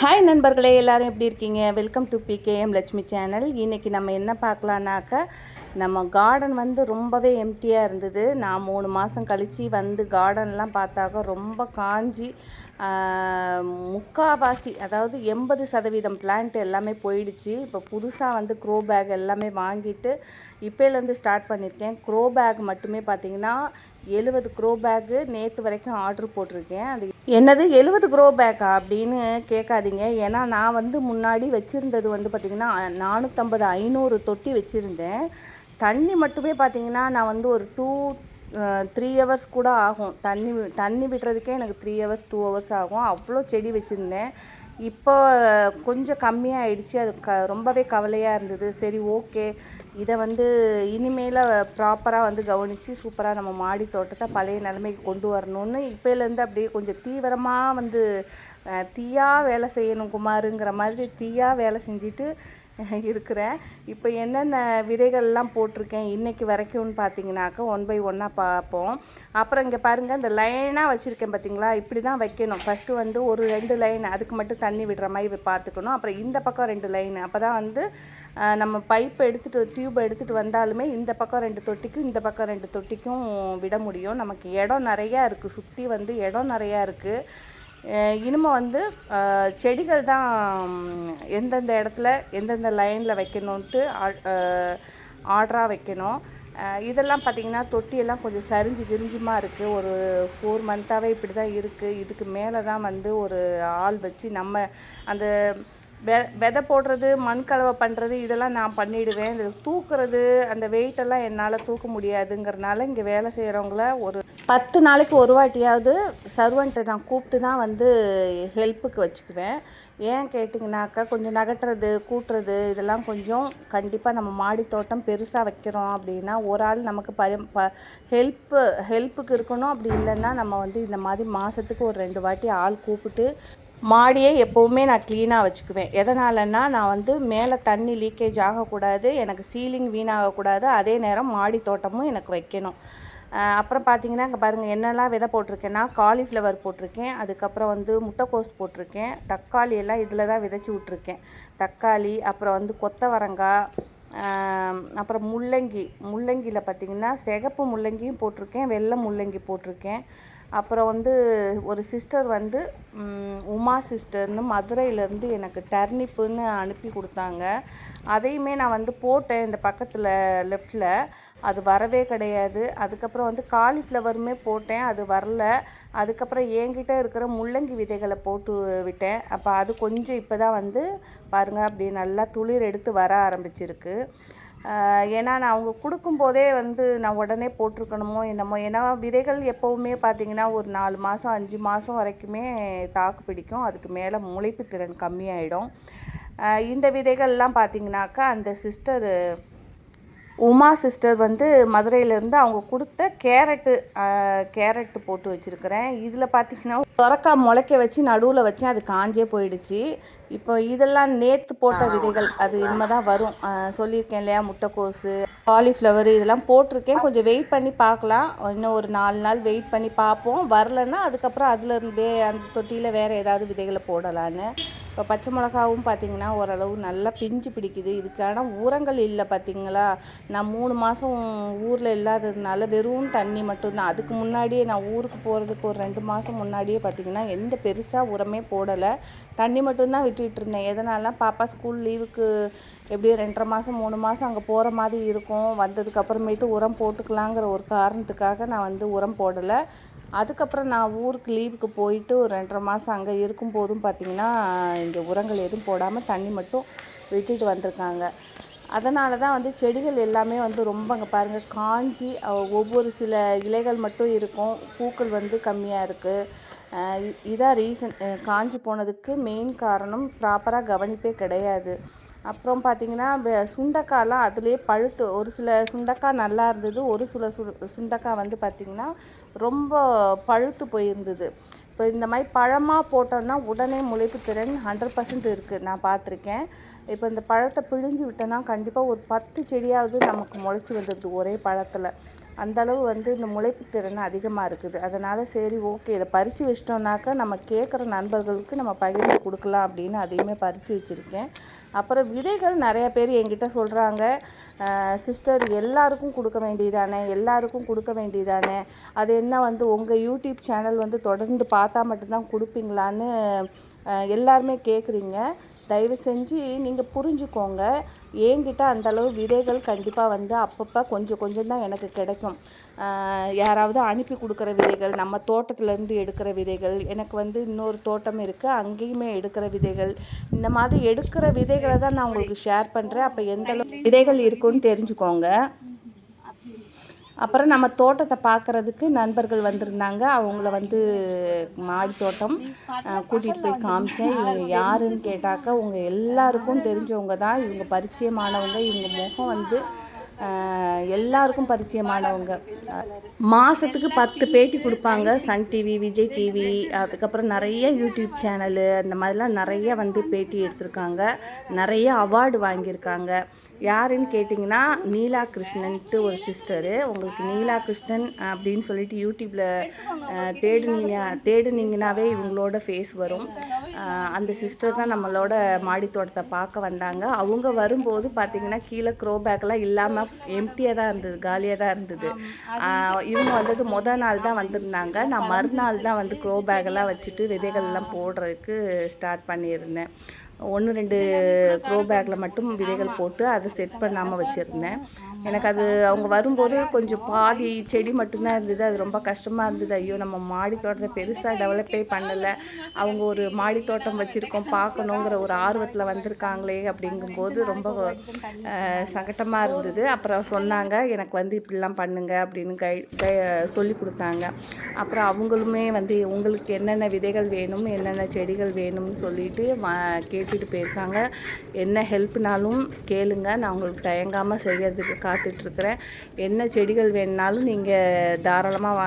Hi நண்பர்களே எல்லோரும் எப்படி இருக்கீங்க? Welcome to PKM Lakshmi channel இன்றைக்கி நம்ம என்ன பார்க்கலான்னாக்க நம்ம கார்டன் வந்து ரொம்பவே எம்டியாக இருந்தது. நான் மூணு மாதம் கழித்து வந்து கார்டன்லாம் பார்த்தாக்க ரொம்ப காஞ்சி முக்காவாசி அதாவது எண்பது சதவீதம் பிளான்ட் எல்லாமே போயிடுச்சு. இப்போ புதுசாக வந்து க்ரோ பேக் எல்லாமே வாங்கிட்டு இப்போலேருந்து ஸ்டார்ட் பண்ணியிருக்கேன். க்ரோ பேக் மட்டுமே பார்த்தீங்கன்னா எழுபது க்ரோ பேக்கு நேற்று வரைக்கும் ஆர்டர் போட்டிருக்கேன். அது என்னது எழுபது க்ரோ பேக்கா அப்படின்னு கேட்காதீங்க. ஏன்னா நான் வந்து முன்னாடி வச்சுருந்தது வந்து பார்த்திங்கன்னா நானூற்றம்பது ஐநூறு தொட்டி வச்சுருந்தேன். தண்ணி மட்டுமே பார்த்தீங்கன்னா நான் வந்து ஒரு டூ த்ரீ ஹவர்ஸ் கூட ஆகும். தண்ணி தண்ணி விடுறதுக்கே எனக்கு த்ரீ ஹவர்ஸ் டூ ஹவர்ஸ் ஆகும். அவ்வளோ செடி வச்சுருந்தேன். இப்போ கொஞ்சம் கம்மியாக ஆயிடுச்சு அது க ரொம்பவே கவலையாக இருந்தது. சரி ஓகே இதை வந்து இனிமேல் ப்ராப்பராக வந்து கவனித்து சூப்பராக நம்ம மாடி தோட்டத்தை பழைய நிலைமைக்கு கொண்டு வரணும்னு இப்போலேருந்து அப்படியே கொஞ்சம் தீவிரமாக வந்து தீயாக வேலை செய்யணும் குமாருங்கிற மாதிரி தீயாக வேலை செஞ்சுட்டு இருக்கிறேன். இப்போ என்னென்ன விதைகள்லாம் போட்டிருக்கேன் இன்றைக்கி வரைக்கும்னு பார்த்தீங்கன்னாக்கா ஒன் பை ஒன்னாக பார்ப்போம். அப்புறம் இங்கே பாருங்கள் இந்த லைனாக வச்சுருக்கேன் பார்த்தீங்களா? இப்படி தான் வைக்கணும். ஃபஸ்ட்டு வந்து ஒரு ரெண்டு லைன் அதுக்கு மட்டும் தண்ணி விடுற மாதிரி பார்த்துக்கணும். அப்புறம் இந்த பக்கம் ரெண்டு லைன் அப்போ தான் வந்து நம்ம பைப் எடுத்துகிட்டு டியூப் எடுத்துகிட்டு வந்தாலுமே இந்த பக்கம் ரெண்டு தொட்டிக்கும் இந்த பக்கம் ரெண்டு தொட்டிக்கும் விட முடியும். நமக்கு இடம் நிறையா இருக்குது சுற்றி வந்து இடம் நிறையா இருக்குது இனிமேல் வந்து செடிகள் தான் எந்தெந்த இடத்துல எந்தெந்த லைனில் வைக்கணுன்ட்டு ஆர்டராக வைக்கணும். இதெல்லாம் பார்த்திங்கன்னா தொட்டியெல்லாம் கொஞ்சம் சரிஞ்சு கிரிஞ்சுமா இருக்குது ஒரு ஃபோர் மந்த்தாகவே இப்படி தான் இருக்குது இதுக்கு மேலே தான் வந்து ஒரு ஆள் வச்சு நம்ம அந்த வெ விதை போடுறது மண் கலவை பண்ணுறது இதெல்லாம் நான் பண்ணிடுவேன். இது தூக்குறது அந்த வெயிட்டெல்லாம் என்னால் தூக்க முடியாதுங்கிறனால இங்கே வேலை செய்கிறவங்கள ஒரு பத்து நாளைக்கு ஒரு வாட்டியாவது சர்வெண்ட்டை நான் கூப்பிட்டு தான் வந்து ஹெல்ப்புக்கு வச்சுக்குவேன். ஏன் கேட்டிங்கனாக்கா கொஞ்சம் நகட்டுறது கூட்டுறது இதெல்லாம் கொஞ்சம் கண்டிப்பாக நம்ம மாடி தோட்டம் பெருசாக வைக்கிறோம் அப்படின்னா ஒரு ஆள் நமக்கு பரி ப ஹெல்ப்பு ஹெல்ப்புக்கு இருக்கணும். அப்படி இல்லைன்னா நம்ம வந்து இந்த மாதிரி மாதத்துக்கு ஒரு ரெண்டு வாட்டி ஆள் கூப்பிட்டு மாடியை எப்போவுமே நான் க்ளீனாக வச்சுக்குவேன். எதனாலன்னா நான் வந்து மேலே தண்ணி லீக்கேஜ் ஆகக்கூடாது எனக்கு சீலிங் வீணாகக்கூடாது அதே நேரம் மாடி தோட்டமும் எனக்கு வைக்கணும். அப்புறம் பார்த்தீங்கன்னா இங்கே பாருங்கள் என்னெல்லாம் விதை போட்டிருக்கேன்னா காலிஃப்ளவர் போட்டிருக்கேன் அதுக்கப்புறம் வந்து முட்டைக்கோஸ் போட்டிருக்கேன் தக்காளி எல்லாம் இதில் தான் விதைச்சி விட்ருக்கேன் தக்காளி அப்புறம் வந்து கொத்தவரங்காய் அப்புறம் முள்ளங்கி முள்ளங்கியில் பார்த்தீங்கன்னா சிகப்பு முள்ளங்கியும் போட்டிருக்கேன் வெள்ளை முள்ளங்கி போட்டிருக்கேன். அப்புறம் வந்து ஒரு சிஸ்டர் வந்து உமா சிஸ்டர்னு மதுரையிலேருந்து எனக்கு டர்னிப்புன்னு அனுப்பி கொடுத்தாங்க. அதையுமே நான் வந்து போட்டேன் இந்த பக்கத்தில் லெஃப்டில் அது வரவே கிடையாது. அதுக்கப்புறம் வந்து காலிஃப்ளவருமே போட்டேன் அது வரல. அதுக்கப்புறம் என்கிட்ட இருக்கிற முள்ளங்கி விதைகளை போட்டு விட்டேன். அப்போ அது கொஞ்சம் இப்போ தான் வந்து பாருங்கள் அப்படி நல்லா துளிர் எடுத்து வர ஆரம்பிச்சிருக்கு. ஏன்னா நான் அவங்க கொடுக்கும்போதே வந்து நான் உடனே போட்டிருக்கணுமோ என்னமோ. ஏன்னா விதைகள் எப்போவுமே பார்த்தீங்கன்னா ஒரு நாலு மாதம் அஞ்சு மாதம் வரைக்குமே தாக்கு பிடிக்கும். அதுக்கு மேலே முளைப்பு திறன் கம்மியாயிடும். இந்த விதைகள்லாம் பார்த்தீங்கன்னாக்கா அந்த சிஸ்டர் உமா சிஸ்டர் வந்து மதுரையிலேருந்து அவங்க கொடுத்த கேரட்டு கேரட்டு போட்டு வச்சுருக்கிறேன். இதில் பார்த்தீங்கன்னா சொரக்காய் முளைக்க வச்சு நடுவில் வச்சேன். அது காஞ்சே போயிடுச்சு. இப்போ இதெல்லாம் நேற்று போட்ட விதைகள் அது இனிமேல் தான் வரும் சொல்லியிருக்கேன் இல்லையா? முட்டைக்கோஸு காலிஃப்ளவர் இதெல்லாம் போட்டிருக்கேன். கொஞ்சம் வெயிட் பண்ணி பார்க்கலாம். இன்னும் ஒரு நாலு நாள் வெயிட் பண்ணி பார்ப்போம். வரலன்னா அதுக்கப்புறம் அதுலேருந்தே அந்த தொட்டியில் வேறு ஏதாவது விதைகளை போடலான்னு. இப்போ பச்சை மிளகாவும் பார்த்தீங்கன்னா ஓரளவு நல்லா பிஞ்சு பிடிக்குது. இதுக்கான உரங்கள் இல்லை பார்த்திங்களா? நான் மூணு மாதம் ஊரில் இல்லாததுனால வெறும் தண்ணி மட்டும்தான். அதுக்கு முன்னாடியே நான் ஊருக்கு போகிறதுக்கு ஒரு ரெண்டு மாதம் முன்னாடியே பார்த்தீங்கன்னா எந்த பெருசாக உரமே போடலை. தண்ணி மட்டும்தான் விட்டுக்கிட்டு இருந்தேன். எதனால பாப்பா ஸ்கூல் லீவுக்கு எப்படியும் ரெண்டரை மாதம் மூணு மாதம் அங்கே போகிற மாதிரி இருக்கும். வந்ததுக்கப்புறமேட்டு உரம் போட்டுக்கலாங்கிற ஒரு காரணத்துக்காக நான் வந்து உரம் போடலை. அதுக்கப்புறம் நான் ஊருக்கு லீவுக்கு போயிட்டு ஒரு ரெண்டரை மாதம் அங்கே இருக்கும் போதும் பார்த்தீங்கன்னா இங்கே உரங்கள் எதுவும் போடாமல் தண்ணி மட்டும் விட்டுட்டு வந்திருக்காங்க. அதனால தான் வந்து செடிகள் எல்லாமே வந்து ரொம்ப அங்கே பாருங்கள் காஞ்சி ஒவ்வொரு சில இலைகள் மட்டும் இருக்கும். பூக்கள் வந்து கம்மியாக இருக்குது இதான் ரீசன் காஞ்சி போனதுக்கு மெயின் காரணம் ப்ராப்பராக கவனிப்பே கிடையாது. அப்புறம் பார்த்தீங்கன்னா சுண்டக்காய்லாம் சுண்டைக்காய்லாம் அதுலேயே பழுத்து ஒரு சில சுண்டக்காய் நல்லா இருந்தது ஒரு சில சு சுண்டக்காய் வந்து பார்த்திங்கன்னா ரொம்ப பழுத்து போயிருந்தது. இப்போ இந்த மாதிரி பழமாக போட்டோம்னா உடனே முளைப்பு திறன் ஹண்ட்ரட் பர்சன்ட் இருக்குது நான் பார்த்துருக்கேன் இப்போ இந்த பழத்தை பிழிஞ்சு விட்டோன்னா கண்டிப்பாக ஒரு பத்து செடியாவது நமக்கு முளைச்சி வந்துடுது ஒரே பழத்தில். அந்தளவு வந்து இந்த முளைப்பு திறன் அதிகமாக இருக்குது. அதனால் சரி ஓகே. இதை பறித்து வச்சிட்டோம்னாக்கா நம்ம கேட்குற நண்பர்களுக்கு நம்ம பகிர்ந்து கொடுக்கலாம் அப்படின்னு அதையுமே பறித்து வச்சுருக்கேன். அப்புறம் விதைகள் நிறைய பேர் என்கிட்ட சொல்கிறாங்க சிஸ்டர் எல்லாருக்கும் கொடுக்க வேண்டியதானே? எல்லாருக்கும் கொடுக்க வேண்டியதானே? அது என்ன வந்து உங்கள் யூடியூப் சேனல் வந்து தொடர்ந்து பார்த்தா மட்டும்தான் கொடுப்பீங்களான்னு எல்லாருமே கேட்குறீங்க. தயவு செஞ்சு நீங்கள் புரிஞ்சுக்கோங்க. என்கிட்ட அந்தளவு விதைகள் கண்டிப்பாக வந்து அப்பப்போ கொஞ்சம் கொஞ்சம் தான் எனக்கு கிடைக்கும். யாராவது அனுப்பி கொடுக்குற விதைகள் நம்ம தோட்டத்துலேருந்து எடுக்கிற விதைகள் எனக்கு வந்து இன்னொரு தோட்டம் இருக்குது அங்கேயுமே எடுக்கிற விதைகள். இந்த மாதிரி எடுக்கிற விதைகளை தான் நான் உங்களுக்கு ஷேர் பண்ணுறேன் அப்போ எந்த விதைகள் இருக்குன்னு தெரிஞ்சுக்கோங்க. அப்புறம் நம்ம தோட்டத்தை பார்க்குறதுக்கு நண்பர்கள் வந்திருந்தாங்க. அவங்கள வந்து மாடி தோட்டம் கூட்டிகிட்டு போய் காமிச்சேன். இவங்க யாருன்னு கேட்டாக்கா அவங்க எல்லாருக்கும் தெரிஞ்சவங்க தான். இவங்க பரிச்சயமானவங்க. இவங்க முகம் வந்து எல்லாருக்கும் பரிச்சயமானவங்க. மாதத்துக்கு பத்து பேட்டி கொடுப்பாங்க. சன் டிவி விஜய் டிவி அதுக்கப்புறம் நிறைய யூடியூப் சேனலு அந்த மாதிரிலாம் நிறைய வந்து பேட்டி எடுத்திருக்காங்க. நிறைய அவார்டு வாங்கியிருக்காங்க. யாருன்னு கேட்டிங்கன்னா நீலா கிருஷ்ணன்ட்டு ஒரு சிஸ்டரு உங்களுக்கு நீலா கிருஷ்ணன் அப்படின்னு சொல்லிட்டு யூடியூப்பில் தேடுனீங்க தேடுனீங்கனாவே இவங்களோட ஃபேஸ் வரும். அந்த சிஸ்டர் தான் நம்மளோட மாடி தோட்டத்தை பார்க்க வந்தாங்க. அவங்க வரும்போது பார்த்தீங்கன்னா கீழே க்ரோ பேக்லாம் இல்லாமல் எம்டியாக தான் இருந்தது காலியாக தான் இருந்தது. இவங்க வந்தது மொதல் நாள் தான் வந்திருந்தாங்க. நான் மறுநாள் தான் வந்து க்ரோ பேக்கெல்லாம் வச்சுட்டு விதைகள்லாம் போடுறதுக்கு ஸ்டார்ட் பண்ணியிருந்தேன். ஒன்று ரெண்டு க்ரோ பேக்கில் மட்டும் விதைகள் போட்டு அதை செட் பண்ணாமல் வச்சுருந்தேன். எனக்கு அது அவங்க வரும்போது கொஞ்சம் பாதி செடி மட்டும்தான் இருந்தது. அது ரொம்ப கஷ்டமாக இருந்தது. ஐயோ நம்ம மாடி தோட்டத்தை பெருசாக டெவலப்பே பண்ணலை. அவங்க ஒரு மாடி தோட்டம் வச்சுருக்கோம் பார்க்கணுங்கிற ஒரு ஆர்வத்தில் வந்திருக்காங்களே அப்படிங்கும்போது ரொம்ப சங்கட்டமாக இருந்தது. அப்புறம் சொன்னாங்க எனக்கு வந்து இப்படிலாம் பண்ணுங்க அப்படின்னு கை கை சொல்லி கொடுத்தாங்க. அப்புறம் அவங்களுமே வந்து உங்களுக்கு என்னென்ன விதைகள் வேணும் என்னென்ன செடிகள் வேணும்னு சொல்லிட்டு வா கூப்பிட்டு போயிருக்காங்க என்ன ஹெல்ப்னாலும் கேளுங்க. நான் உங்களுக்கு தயங்காமல் செய்கிறதுக்கு காத்துட்ருக்குறேன். என்ன செடிகள் வேணுனாலும் நீங்கள் தாராளமாக வா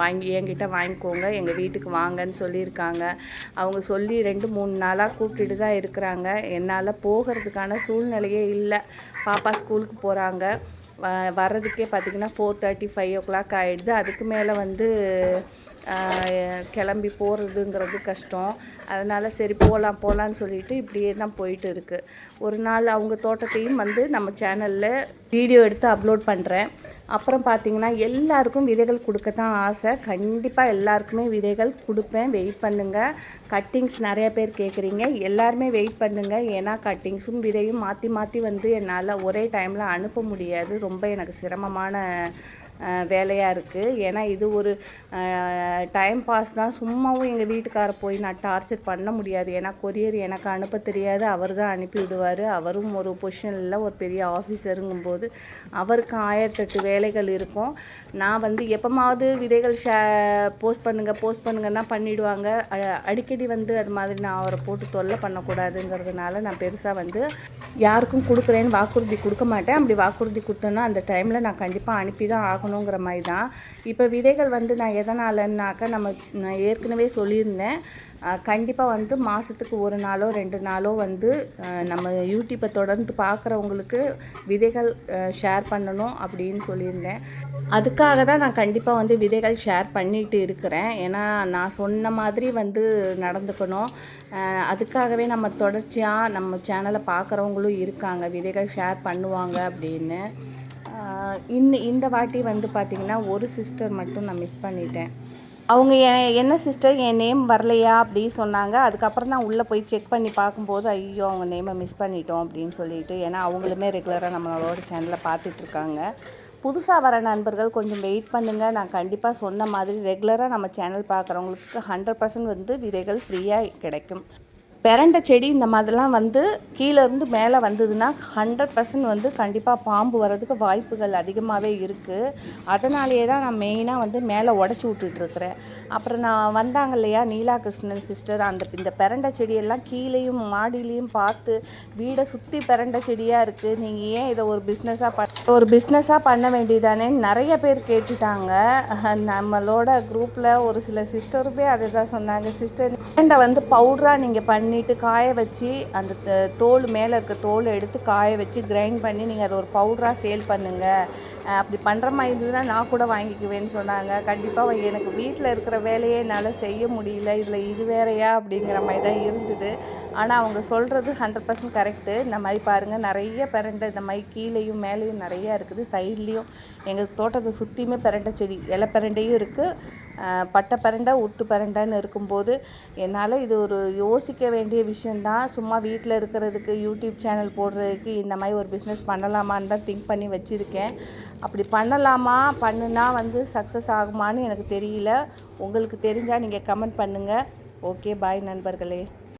வாங்கி என்கிட்ட வாங்கிக்கோங்க. எங்கள் வீட்டுக்கு வாங்கன்னு சொல்லியிருக்காங்க. அவங்க சொல்லி ரெண்டு மூணு நாளாக கூப்பிட்டுட்டு தான் இருக்கிறாங்க. என்னால் போகிறதுக்கான சூழ்நிலையே இல்லை. பாப்பா ஸ்கூலுக்கு போகிறாங்க வ வர்றதுக்கே பார்த்திங்கன்னா four thirty five o'clock ஆகிடுது அதுக்கு மேலே வந்து கிளம்பி போகிறதுங்கிறது கஷ்டம். அதனால் சரி போகலாம் போகலான்னு சொல்லிட்டு இப்படியே தான் போயிட்டு இருக்குது ஒரு நாள் அவங்க தோட்டத்தையும் வந்து நம்ம சேனலில் வீடியோ எடுத்து அப்லோட் பண்ணுறேன் அப்புறம் பார்த்தீங்கன்னா எல்லாருக்கும் விதைகள் கொடுக்க தான் ஆசை. கண்டிப்பாக எல்லாருக்குமே விதைகள் கொடுப்பேன். வெயிட் பண்ணுங்கள் கட்டிங்ஸ் நிறைய பேர் கேட்குறீங்க எல்லாருமே வெயிட் பண்ணுங்கள் ஏன்னா கட்டிங்ஸும் விதையும் மாற்றி மாற்றி வந்து என்னால் ஒரே டைமில் அனுப்ப முடியாது. ரொம்ப எனக்கு சிரமமான வேலையாக இருக்குது ஏன்னா இது ஒரு டைம் பாஸ் தான். சும்மாவும் எங்கள் வீட்டுக்கார போய் நான் டார்ச்சர் பண்ண முடியாது. ஏன்னா கொரியர் எனக்கு அனுப்ப தெரியாது. அவர் தான் அனுப்பி விடுவார். அவரும் ஒரு பொசிஷனில் ஒரு பெரிய ஆஃபீஸருங்கும்போது அவருக்கு ஆயிரத்தெட்டு வேலைகள் இருக்கும். நான் வந்து எப்போமாவது விதைகள் ஷே போஸ்ட் பண்ணுங்கள் போஸ்ட் பண்ணுங்கன்னா பண்ணிவிடுவாங்க அடிக்கடி வந்து அது மாதிரி நான் அவரை போட்டு தொல்லை பண்ணக்கூடாதுங்கிறதுனால நான் பெருசாக வந்து யாருக்கும் கொடுக்குறேன்னு வாக்குறுதி கொடுக்க மாட்டேன். அப்படி வாக்குறுதி கொடுத்தோன்னா அந்த டைமில் நான் கண்டிப்பாக அனுப்பி தான் ஆகணும். ஆகணுங்கிற மாதிரி தான். இப்போ விதைகள் வந்து நான் எதனாலன்னாக்கா நம்ம நான் ஏற்கனவே சொல்லியிருந்தேன். கண்டிப்பாக வந்து மாதத்துக்கு ஒரு நாளோ ரெண்டு நாளோ வந்து நம்ம யூடியூப்பை தொடர்ந்து பார்க்குறவங்களுக்கு விதைகள் ஷேர் பண்ணணும் அப்படின்னு சொல்லியிருந்தேன். அதுக்காக தான் நான் கண்டிப்பாக வந்து விதைகள் ஷேர் பண்ணிட்டு இருக்கிறேன். ஏன்னா நான் சொன்ன மாதிரி வந்து நடந்துக்கணும். அதுக்காகவே நம்ம தொடர்ச்சியாக நம்ம சேனலை பார்க்குறவங்களும் இருக்காங்க. விதைகள் ஷேர் பண்ணுவாங்க அப்படின்னு. இன் இந்த வாட்டி வந்து பார்த்திங்கன்னா ஒரு சிஸ்டர் மட்டும் நான் மிஸ் பண்ணிட்டேன். அவங்க என்ன சிஸ்டர் என் நேம் வரலையா? அப்படின்னு சொன்னாங்க. அதுக்கப்புறம் தான் உள்ளே போய் செக் பண்ணி பார்க்கும்போது ஐயோ அவங்க நேமை மிஸ் பண்ணிட்டோம் அப்படின்னு சொல்லிட்டு ஏன்னா அவங்களுமே ரெகுலராக நம்மளோட சேனலை பார்த்துட்ருக்காங்க புதுசாக வர நண்பர்கள் கொஞ்சம் வெயிட் பண்ணுங்கள் நான் கண்டிப்பாக சொன்ன மாதிரி ரெகுலராக நம்ம சேனல் பார்க்குறவங்களுக்கு ஹண்ட்ரட் பர்சன்ட் வந்து விதைகள் ஃப்ரீயாக கிடைக்கும். பெரண்டை செடி இந்த மாதிரிலாம் வந்து கீழேருந்து மேலே வந்ததுன்னா ஹண்ட்ரட் பர்சன்ட் வந்து கண்டிப்பாக பாம்பு வர்றதுக்கு வாய்ப்புகள் அதிகமாகவே இருக்குது அதனாலேயே தான் நான் மெயினாக வந்து மேலே உடச்சி விட்டுட்ருக்குறேன் அப்புறம் நான் வந்தாங்க இல்லையா நீலா கிருஷ்ணன் சிஸ்டர் அந்த இந்த பெரண்டை செடியெல்லாம் கீழேயும் மாடியிலையும் பார்த்து வீடை சுற்றி பிறண்ட செடியாக இருக்குது நீங்கள் ஏன் இதை ஒரு பிஸ்னஸாக ப ஒரு பிஸ்னஸாக பண்ண வேண்டியதானே? நிறைய பேர் கேட்டுட்டாங்க. நம்மளோட குரூப்பில் ஒரு சில சிஸ்டருமே அதை தான் சொன்னாங்க. சிஸ்டர் பெரண்டை வந்து பவுடராக நீங்கள் பண்ணிவிட்டு காய வச்சு அந்த தோல் மேலே இருக்க தோலை எடுத்து காய வச்சு கிரைண்ட் பண்ணி நீங்கள் அதை ஒரு பவுடராக சேல் பண்ணுங்கள் அப்படி பண்ணுற மாதிரி இருந்ததுன்னா நான் கூட வாங்கிக்குவேன்னு சொன்னாங்க. கண்டிப்பாக எனக்கு வீட்டில் இருக்கிற வேலையே என்னால் செய்ய முடியல. இதில் இது வேறையா அப்படிங்கிற மாதிரி தான் இருந்தது. ஆனால் அவங்க சொல்கிறது ஹண்ட்ரட் பர்சன்ட் கரெக்டு இந்த மாதிரி பாருங்கள் நிறைய பிறண்ட இந்த மாதிரி கீழேயும் மேலேயும் நிறைய நிறையா இருக்குது. சைட்லேயும் எங்கள் தோட்டத்தை சுற்றியுமே பிரண்டை செடி இலை பிரண்டையும் இருக்குது பட்டை பரண்டை உட்டு பரண்டைன்னு இருக்கும்போது என்னால் இது ஒரு யோசிக்க வேண்டிய விஷயந்தான் சும்மா வீட்டில் இருக்கிறதுக்கு யூடியூப் சேனல் போடுறதுக்கு இந்த மாதிரி ஒரு பிஸ்னஸ் பண்ணலாமான்னு தான் திங்க் பண்ணி வச்சுருக்கேன். அப்படி பண்ணலாமா? பண்ணுனா வந்து சக்ஸஸ் ஆகுமான்னு எனக்கு தெரியல. உங்களுக்கு தெரிஞ்சால் நீங்கள் கமெண்ட் பண்ணுங்கள் ஓகே பாய் நண்பர்களே.